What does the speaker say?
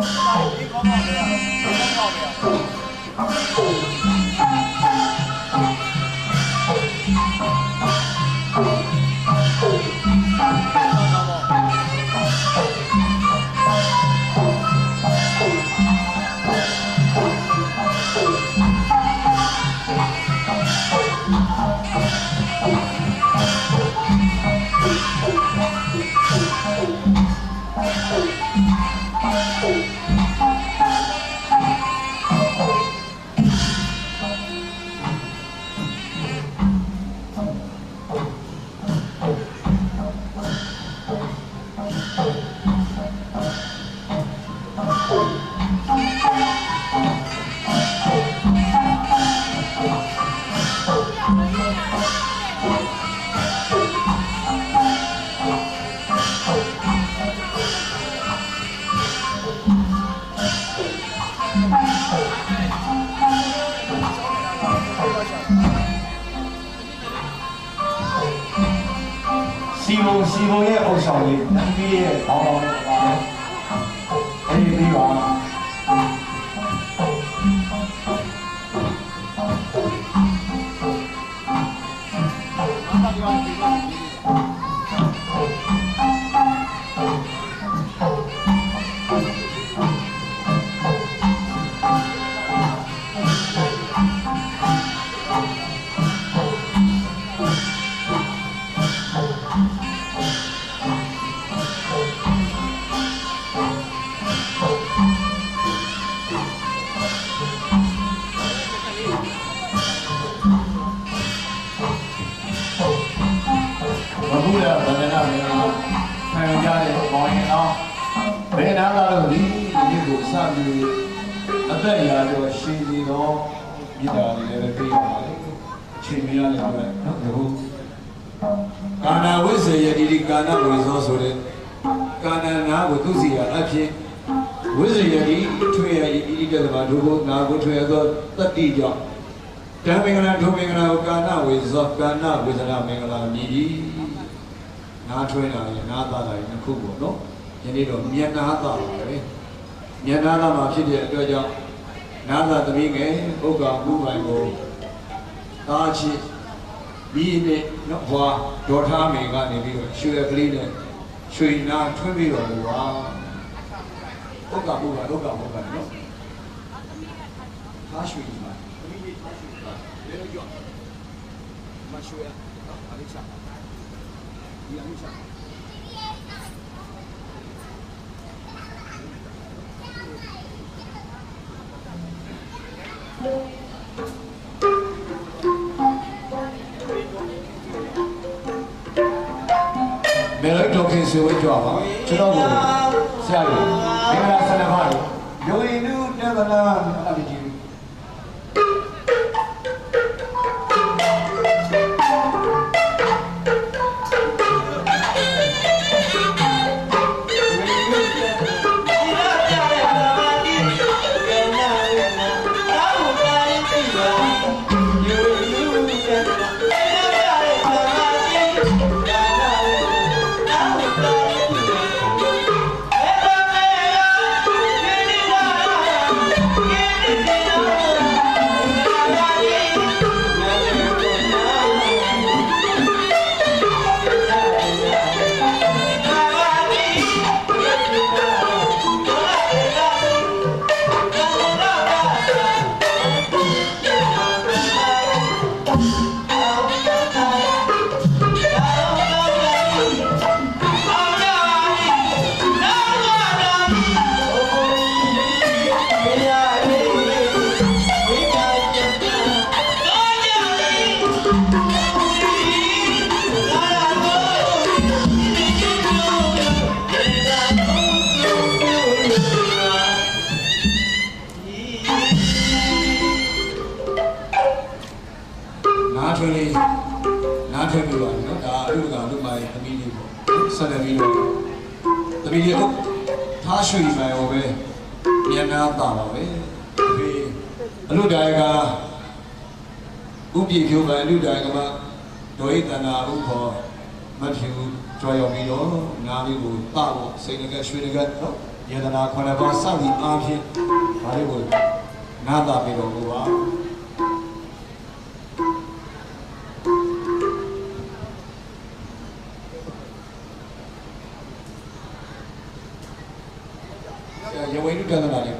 你考好了没有？你考好了没有？ စီဘုံစီဘုံရဲ့အုပ်ဆောင်ရေးတန်ပြီးရဲ့ဘောင်းတော်နဲ့ပါတယ်အဲ့ဒီပြီးပါ ဘုရားဗန္ဒနာမင်းခံရတဲ့ဘောင်းရင်အောင်ဘယ်နာလာလို့ဒီဒီကိုစပြီးအသက်ရာကျော်ရှိနေတော့မြစ်တာတွေလည်းပြေးပါလေချိန်မရလည်းပဲနော်ဒီကာနာဝိစေယတိကာနာဝိဇောဆိုတဲ့ကာနာနာကိုသူစီရအဖြစ်ဝိစေယတိထွေရဤဤတဲ့မှာဒုက္ခနာကိုထွေရသောတတ္တိကြောင့်တံမင်္ဂလာဒုမင်္ဂလာကိုကာနာဝိဇောကာနာဝိဇနာမင်္ဂလာမြည်သည် နားထွေးတာရနားသားတာရနှစ်ခုပေါ့နော်ယနေ့တော့မျက်နာသားပါပဲမျက်နာသားမှာဖြစ်တဲ့အတွက်ကြောင့်နာသာသမီးငယ်ဥက္ကာမှုပိုင်ကိုသာချစ်ဒီနဲ့နော်ဟွာဒေါ်ထားမေကနေပြီးတော့ရွှေကလေးနဲ့ရွှေနာထွန်းပြီးတော့လို့ပါဥက္ကာမှုပါဥက္ကာမှုပါနော်ဟာရွှေပါသမီးလေးထားရွှေပါလေလို့ကြောမရွှေအလေးချ ဒီအလေးချမေလိုက်တော့ခင်ဆွေဝဲကြွပါကျွန်တော်ကိုဆရာကြီးမင်္ဂလာဆန္ဒပါယိုရင်နုတက္ကနာအပိ နားထွင်လေးနားထွင်ပြီးပါနော်ဒါအလူကောင်လူမိုင်းသမီးလေးပေါ့ဆက်တယ်ပြီးတော့သမီးလေးဟုတ်ထားရွှေမိုင်ဟောပဲညနာတာပါပဲဒီအလူတိုင်ကဥပြေဖြိုးပိုင်အလူတိုင်ကမှဒွိတနာဥခေါ်မဖြူကြွားရောက်ပြီးတော့နားလေးကိုတာပေါ့စိတ်ငကရွှေငကနော်ယတနာခုနှစ်ပါးစသည်အားဖြင့်ဒါလေးကိုနားတာပြီးတော့ဘုရား ရဝိနုတန္တနာလေးဝိနုတ